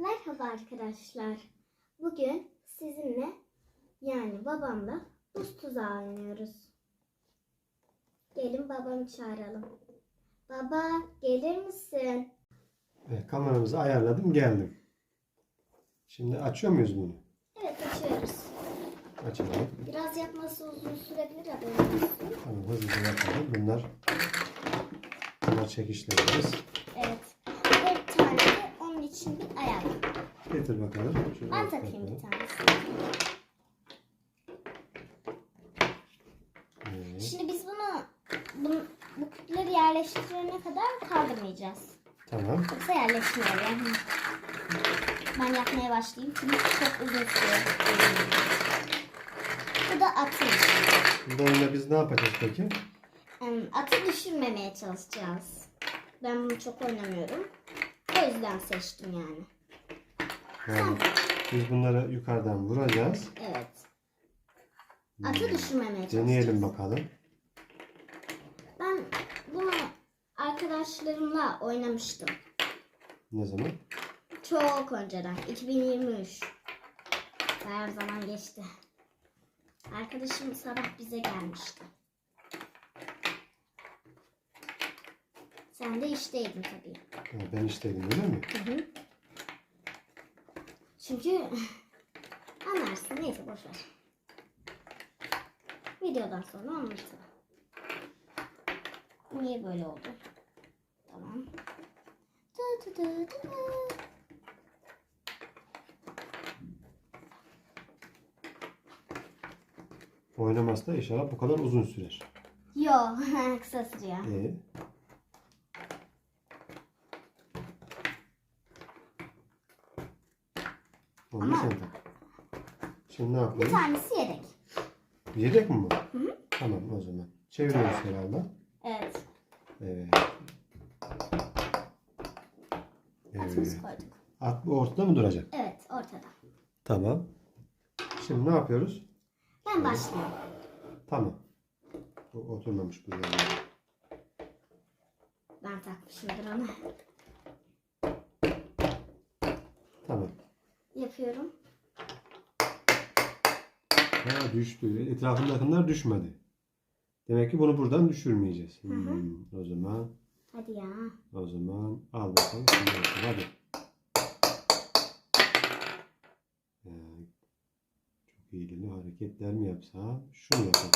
Merhaba arkadaşlar. Bugün sizinle yani babamla buz tuzağı oynuyoruz. Gelin babamı çağıralım. Baba gelir misin? Evet, kameramızı ayarladım geldim. Şimdi açıyor muyuz bunu? Evet açıyoruz. Açalım. Biraz yapması uzun sürebilir haberin olsun. Tamam hızlıca yapalım. Bunlar bunlar çekişlerimiz. Evet. Bir ayak. Getir bakalım. Şunu Ben takayım bir tanesini. Evet. Şimdi biz bunu, bunu bu küpleri yerleştirene kadar kaldırmayacağız. Tamam. Yoksa yerleşmiyor yani. Ben yapmaya başlayayım çünkü çok uzun sürüyor. Bu da atın. Bunlarla biz ne yapacağız peki? Atı düşürmemeye çalışacağız. Ben bunu çok oynamıyorum. O yüzden seçtim yani. Yani biz bunları yukarıdan vuracağız. Evet. Atı düşürmemeye çalışacağız. Hmm. Deneyelim bakalım. Ben bunu arkadaşlarımla oynamıştım. Ne zaman? Çok önceden. 2023. Bayağı zaman geçti. Arkadaşım sabah bize gelmişti. Sen de işteydin tabii. Ha, Ben işteydim öyle mi? Hı hı. Çünkü anlarsın. Neyse boşver. Videodan sonra anlatırım. Niye böyle oldu? Tamam. Tı tı tı tı. Oynaması da inşallah bu kadar uzun sürer. Yo, kısa sürüyor. Ee, Onu Ama- sen tak. Şimdi ne Bir yapıyoruz? tanesi yedek. Yedek mi bu? hı. Tamam o zaman. Çeviriyoruz herhalde. Evet. Evet. Atımızı Evet. koyduk. At bu ortada mı duracak? Evet, ortada. Tamam. Şimdi ne yapıyoruz? Ben başlıyorum. Tamam. Bu oturmamış bu yerine. Ben takmışımdır onu. Tamam. Yapıyorum. Ha düştü. Etrafındakiler düşmedi. Demek ki bunu buradan düşürmeyeceğiz. hı. Hmm, o zaman Hadi ya. o zaman al bakalım. Hadi. Ya, çok iyili hareketler mi yapsa? Şunu yapalım.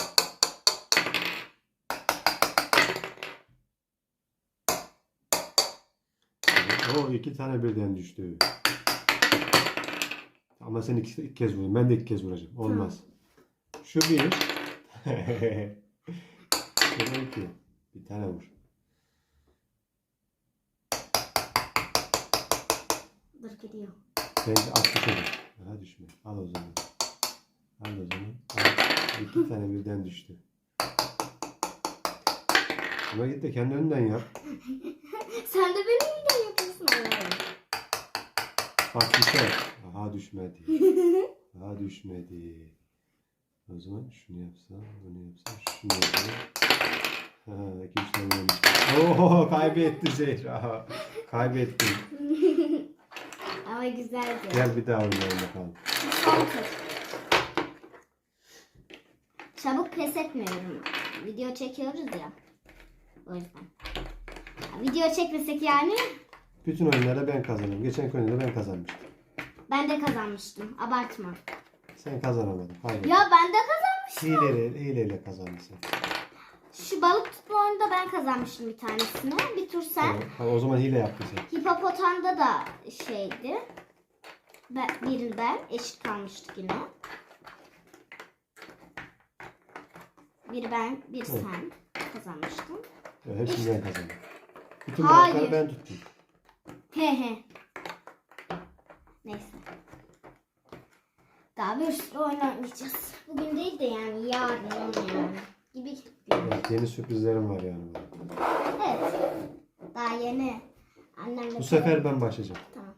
O iki tane birden düştü. Ama sen iki, iki kez vurdun. Ben de iki kez vuracağım. Olmaz. Şu bir. Şu iki. Bir tane vur. Dur gidiyor. Bence atmış olur. Daha düşme. Al o zaman. Al o zaman. Al. İki tane birden düştü. Ama git de kendi önden yap. Sen de benim gibi yapıyorsun. Bak düşer. Aha düşmedi. Daha düşmedi. O zaman şunu yapsam, bunu yapsam, şunu yapsam. Ha, tane olmuş. Oo, kaybetti Zehra. Kaybettin. Ama güzeldi. Gel bir daha oynayalım bakalım. Son tur. Çabuk pes etmiyorum. Video çekiyoruz ya. O yüzden. Ya, video çekmesek yani Bütün oyunlarda ben kazandım. Geçen oyunda ben kazanmıştım. Ben de kazanmıştım. Abartma. Sen kazanamadın. Kaybettin. Ya ben de kazanmıştım. Hileyle, hileyle kazandın sen. Şu balık tutma oyununda ben kazanmıştım bir tanesini. Bir tur sen. Tamam. Ha, o zaman hile yaptın sen. Hipopotamda da şeydi. Ben, biri ben. Eşit kalmıştık yine. Bir ben, bir sen kazanmıştın. Evet, hepsini ben kazandım. Bütün Hayır. balıkları ben tuttum. He he. Neyse. Daha bir sürü oyun oynayacağız. Bugün değil de yani yarın yani. Gibi Evet, yeni sürprizlerim var yani. Evet. Daha yeni. Annemle Bu sefer ben başlayacağım. Tamam.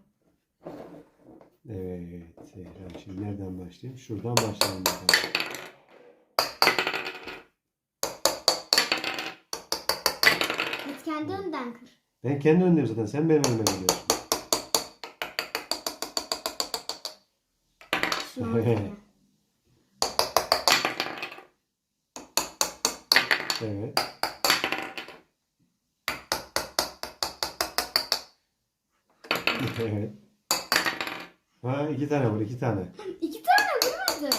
Evet. Zehra, şimdi nereden başlayayım? Şuradan başlayalım bakalım. Git kendi önden kır. Ben kendi önlüyüm zaten. Sen benim önüme geliyorsun. Evet. Evet. Ha iki tane vur iki tane. İki tane vurmadım.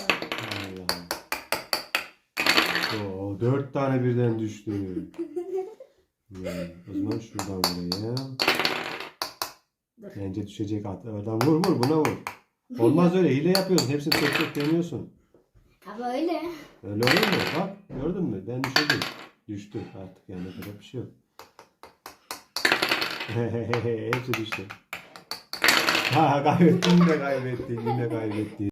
Allah. Oo, dört tane birden düştü. Hmm, o zaman şuradan. Dur. Bence düşecek at. Oradan vur vur buna vur. Olmaz öyle hile yapıyorsun. Hepsini tek tek deniyorsun. Ama öyle. Öyle olur mu? Bak gördün mü? Ben düşürdüm. Düştü artık yani yapacak bir şey yok. Hepsi düştü. Ha kaybettin yine kaybettin yine kaybettin.